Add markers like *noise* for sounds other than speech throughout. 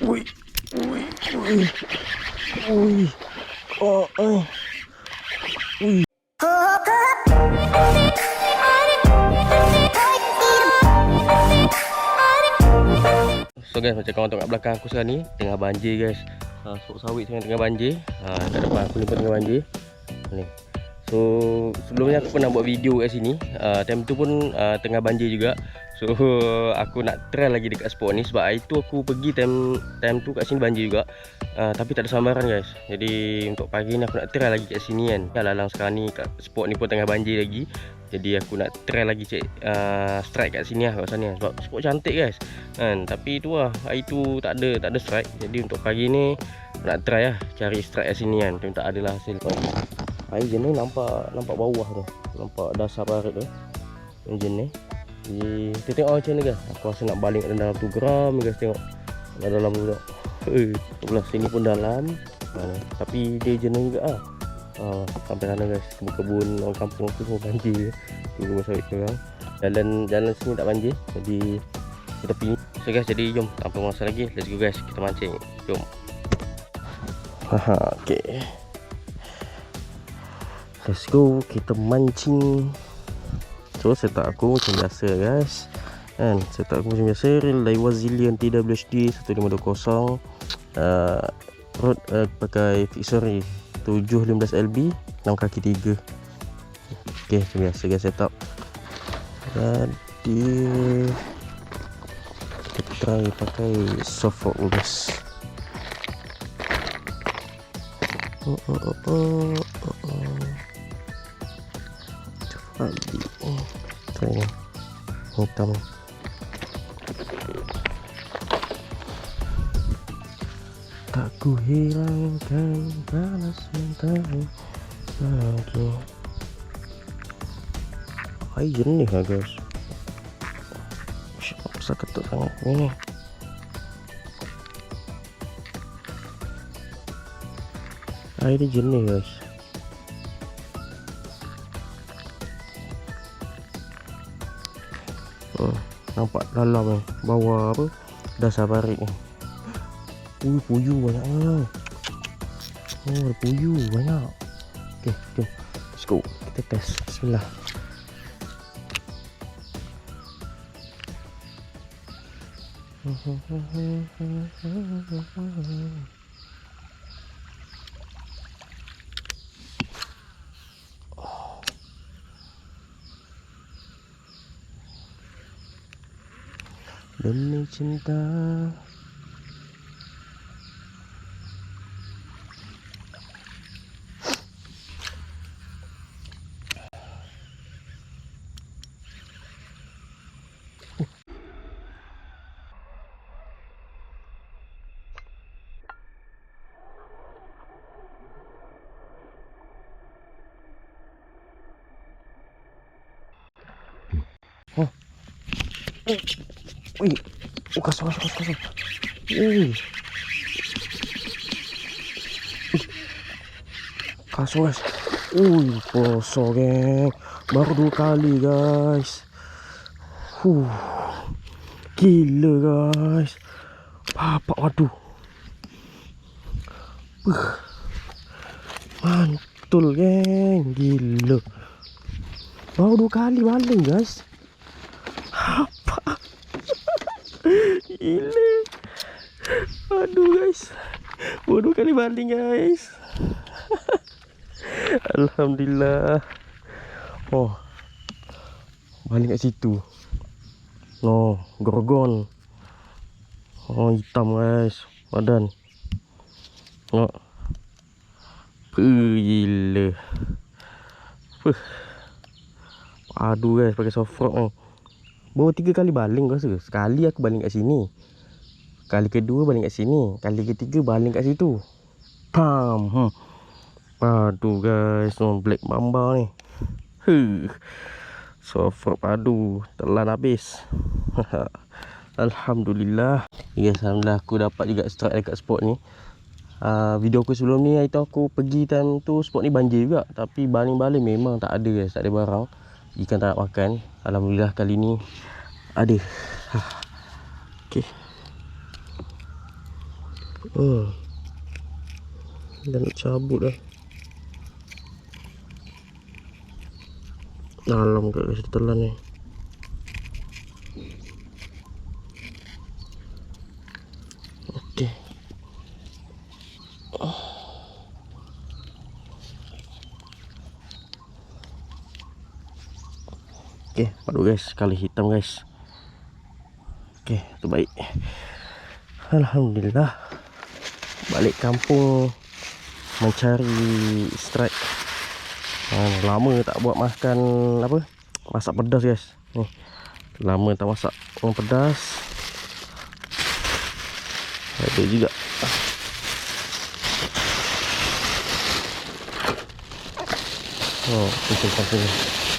Ui. Ui. Ui. Ui. Oh, oh. Ui. So guys macam kawan tengok kat belakang aku sekarang ni Tengah banjir guys ha, Sok sawit tengah tengah banjir ha, Kat depan aku pun tengah banjir ni. So sebelumnya aku pernah buat video kat sini. Uh, Time tu pun uh, tengah banjir juga. So *laughs* aku nak try lagi dekat spot ni. Sebab hari tu aku pergi time time tu kat sini banjir juga. Uh, Tapi tak ada sambaran guys. Jadi untuk pagi ni aku nak try lagi kat sini kan. Alang-alang sekarang ni kat spot ni pun tengah banjir lagi. Jadi aku nak try lagi cek uh, strike kat sini lah kat sana Sebab spot cantik guys. Kan Tapi tu lah. Hari tu tak ada tak ada strike. Jadi untuk pagi ni nak try lah cari strike kat sini kan. Tapi tak ada lah hasil Air ni nampak nampak bawah tu. Nampak dasar parit tu. Engine ni Jadi kita tengok macam ni guys Aku rasa nak balik dalam tu geram guys tengok. Dalam tu tak. Eh, sebelah sini pun dalam. Mana? Tapi dia jenis juga lah uh, Sampai sana guys. Kebun-kebun orang kampung aku semua banjir Tu rumah sawit sekarang Jalan jalan sini tak banjir Jadi kita pergi. So guys jadi jom Tanpa masa lagi. Let's go guys. Kita mancing. Jom. Haha okay Let's go Kita mancing. So setup aku macam biasa guys. Kan Setup aku macam biasa Reel dari Wazilian TWHD 1520 uh, Rod uh, pakai Fixery 715 LB 6 kaki 3 Okay macam biasa guys setup. Jadi Kita try pakai soft rock guys. Oh, oh, oh, oh, oh, oh. Tadi Try ni Hitam. Tak ku hilangkan panas mentari lagi Air jernih lah guys. Siapa pasal ketuk sangat ni. Air dia jernih guys nampak dalam ni bawah apa dasar parit ni. Ui puyuh banyak lah. Oh ada puyuh banyak. Okay jom Let's go. Kita test. Bismillah *laughs* 못 미친다 어. 어. Ui, oh kasar kasar kasar kasar. Ui. Kasar guys. Ui, kosong geng. Baru dua kali guys. Huh. Gila guys. Bapak waduh. Uh. Mantul geng. Gila. Baru dua kali baling guys. Apa? Gila. Aduh guys. Dua kali baling guys. *laughs* Alhamdulillah. Oh. Baling kat situ. No, gorgon. Oh, hitam guys. Badan. Tengok. Puh, gila. Puh. Aduh guys, pakai soft rock ni. Baru tiga kali baling kau rasa. Sekali aku baling kat sini. Kali kedua baling kat sini. Kali ketiga baling kat situ. Pam. Hmm. Aduh guys, oh, black mamba ni. Huh. Rock padu. Telan habis. *laughs* Alhamdulillah. Yes, Alhamdulillah aku dapat juga strike dekat spot ni. Uh, video aku sebelum ni itu aku pergi time tu spot ni banjir juga tapi baling-baling memang tak ada guys tak ada barang ikan tak nak makan Alhamdulillah kali ni ada *laughs* okey Hmm. Dah nak cabut dah. Dalam guys telan ni. Okey. Okey, padu guys, kali hitam guys. Okey, tu baik. Alhamdulillah. Balik kampung mencari strike. Ha, lama tak buat makan apa? Masak pedas guys. Ni. Lama tak masak orang pedas. Ada juga. Oh, kumpulkan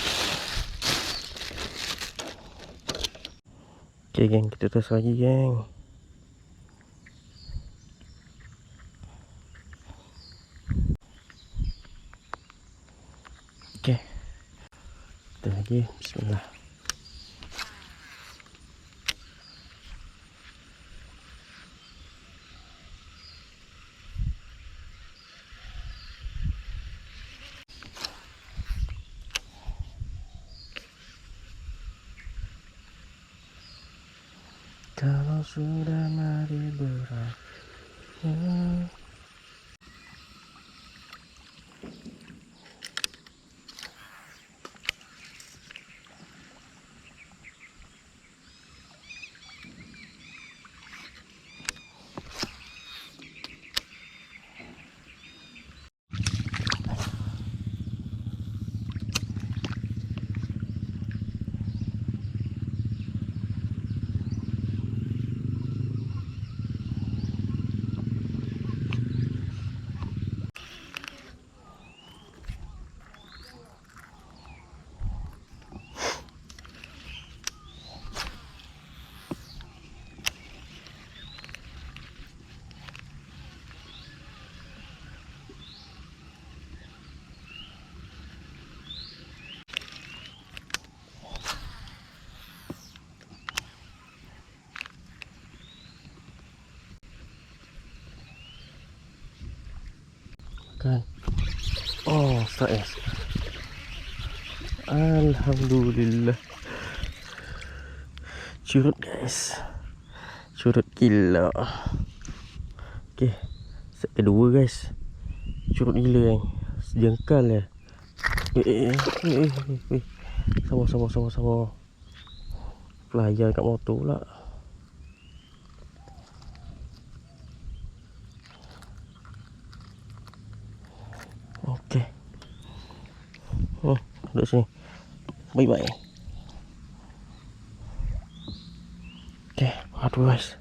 Okay geng, kita terus lagi geng. Okay. Kita lagi. Bismillah. Kalau sudah Guys Alhamdulillah. Curut guys. Curut gila. Okay Set kedua guys. Curut gila kan Sejengkal ya. Eh eh eh eh Sama sama sama sama Pelayar kat motor pula Okey. Oh, duduk sini. Baik-baik. Okey, aduh guys.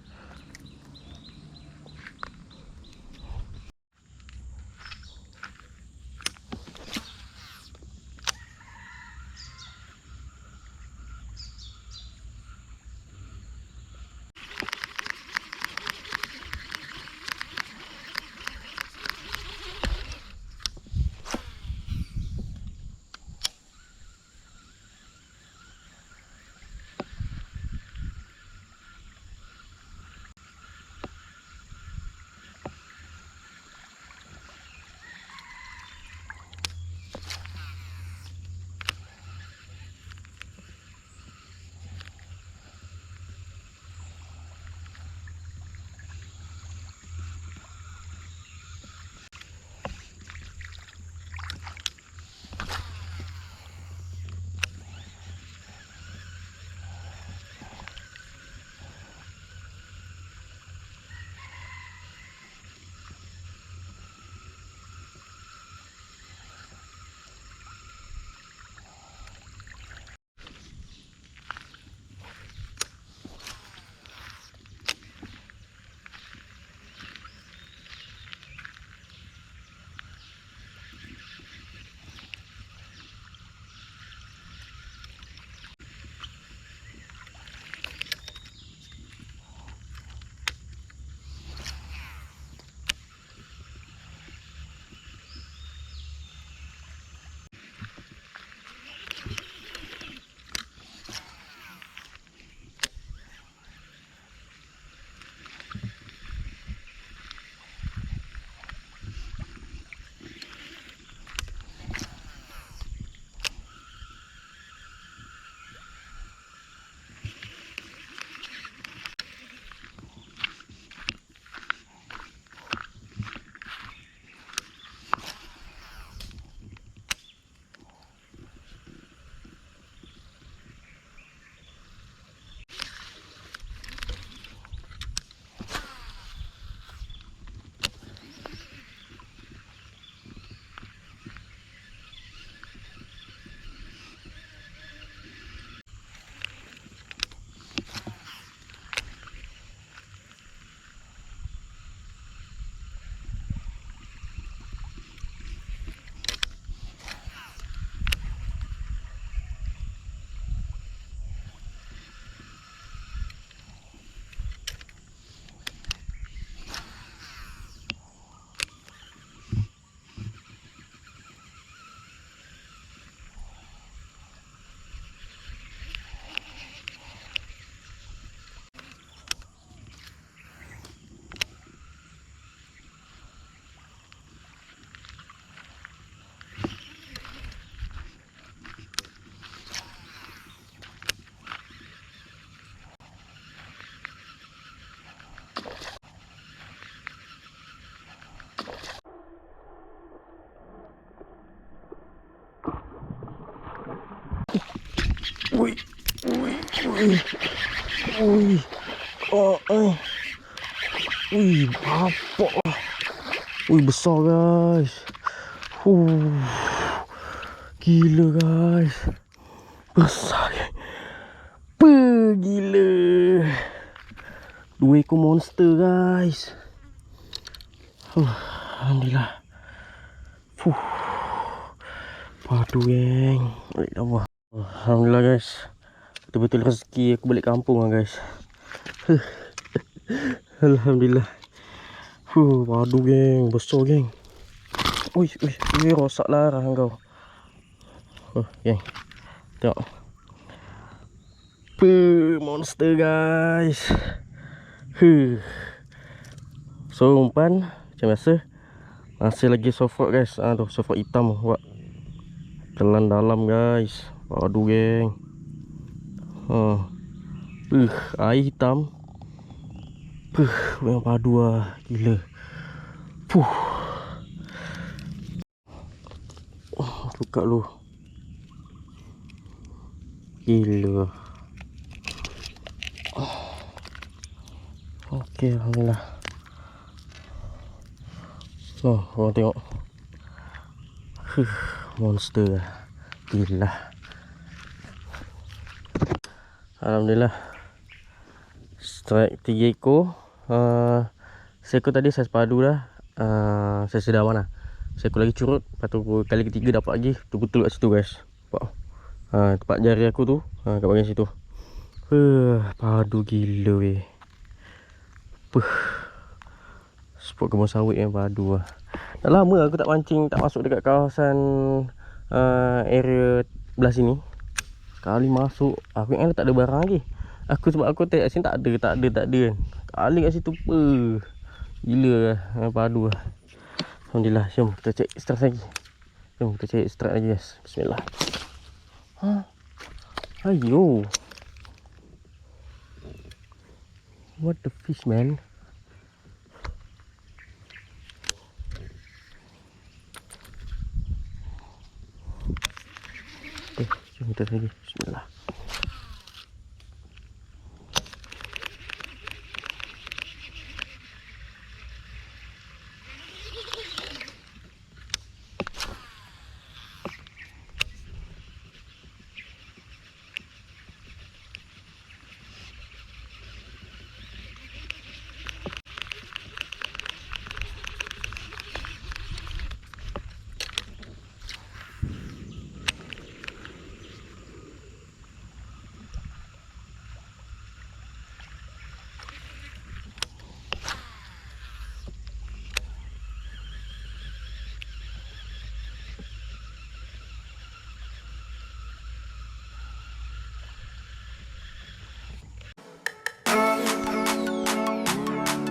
Ui. Oh, oh. Apa. Ui, besar guys. Huh. Gila guys. Besar. Apa gila. Dua ekor monster guys. Huh. Alhamdulillah. Fuh. Padu geng. Alhamdulillah guys. Betul-betul rezeki aku balik kampung lah guys. Huh. *laughs* Alhamdulillah. Fuh, padu geng, besar geng. Ui, ui, ui, rosak lah kau. Huh, geng. Tengok. Puh, monster guys. Huh. So, umpan macam biasa. Masih lagi soft guys. Tu soft hitam buat. Telan dalam guys. Padu geng. Ha. Uh, air hitam. Puh, memang padu lah. Gila. Puh. Oh, buka lu. Gila. Oh. Okey, Alhamdulillah. Oh, korang tengok. Huh, monster lah. Gila. Alhamdulillah. Strike 3 ekor. Uh, seekor tadi saya sepadu dah. Uh, saya sedar mana seekor lagi curut lepas tu kali ketiga dapat lagi. Betul-betul kat situ guys. Nampak? Uh, tempat jari aku tu uh, kat bahagian situ. Uh, padu gila weh. Puh. spot kebun sawit yang padu lah. Dah lama aku tak mancing tak masuk dekat kawasan uh, area belah sini sekali masuk aku ingat tak ada barang lagi Aku sebab aku tengok sini tak ada, tak ada, tak ada kan. Kali kat situ apa? Gila lah. Padu lah. Alhamdulillah. Jom kita cek strike lagi. Jom kita cek strike lagi guys. Bismillah. Ha? Ayo. What the fish man? Eh, jom kita lagi. Bismillah.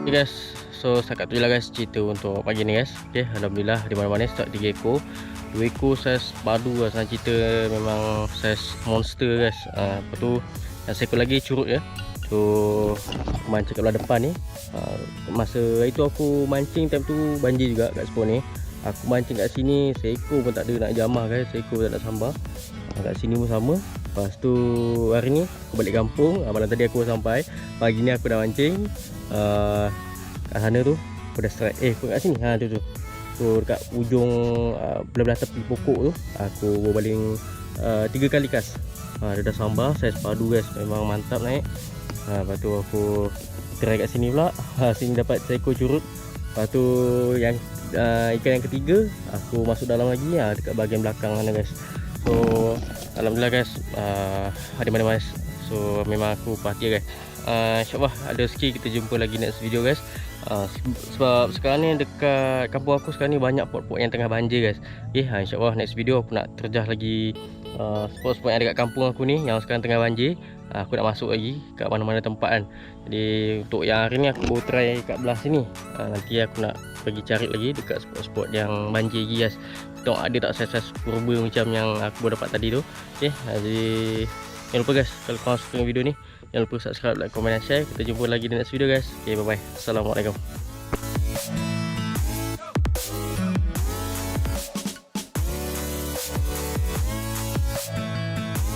Okay guys. So setakat tu je lah guys cerita untuk pagi ni guys. Okay Alhamdulillah di mana-mana start 3 ekor. 2 ekor saiz padu lah Senang cerita memang saiz monster guys. Uh, Lepas tu yang seekor lagi curut ya. So mancing kat belah depan ni. Uh, Masa itu aku mancing time tu banjir juga kat spawn ni. Aku mancing kat sini seekor pun tak ada nak jamah guys. Seekor tak nak sambar uh, Kat sini pun sama. Lepas tu hari ni aku balik kampung. Malam tadi aku sampai. Pagi ni aku dah mancing uh, kat sana tu dah strike eh aku kat sini. Ha tu tu. So dekat ujung uh, belah-belah tepi pokok tu aku berbaling uh, tiga kali kas. Ha, dia dah sambar saya sepadu guys. Memang mantap naik. Ha, lepas tu aku try kat sini pula. Ha, *laughs* sini dapat seekor curut. Lepas tu yang uh, ikan yang ketiga aku masuk dalam lagi. Ha, dekat bahagian belakang sana guys. So Alhamdulillah guys. Uh, ada mana-mana so memang aku perhatian guys uh, InsyaAllah ada rezeki kita jumpa lagi next video guys. Uh, Sebab sekarang ni dekat kampung aku sekarang ni banyak pot-pot yang tengah banjir guys. Okay, uh, InsyaAllah next video aku nak terjah lagi spot-spot yang dekat kampung aku ni Yang sekarang tengah banjir. Aku nak masuk lagi kat mana-mana tempat kan. Jadi untuk yang hari ni aku baru try kat belah sini. Nanti aku nak pergi cari lagi dekat spot-spot yang banjir lagi guys. Tengok ada tak saiz-saiz purba macam yang aku dapat tadi tu. Okay, uh, Jadi Jangan lupa guys kalau korang suka video ni Jangan lupa subscribe, like, komen dan share. Kita jumpa lagi di next video guys. Okay bye bye Assalamualaikum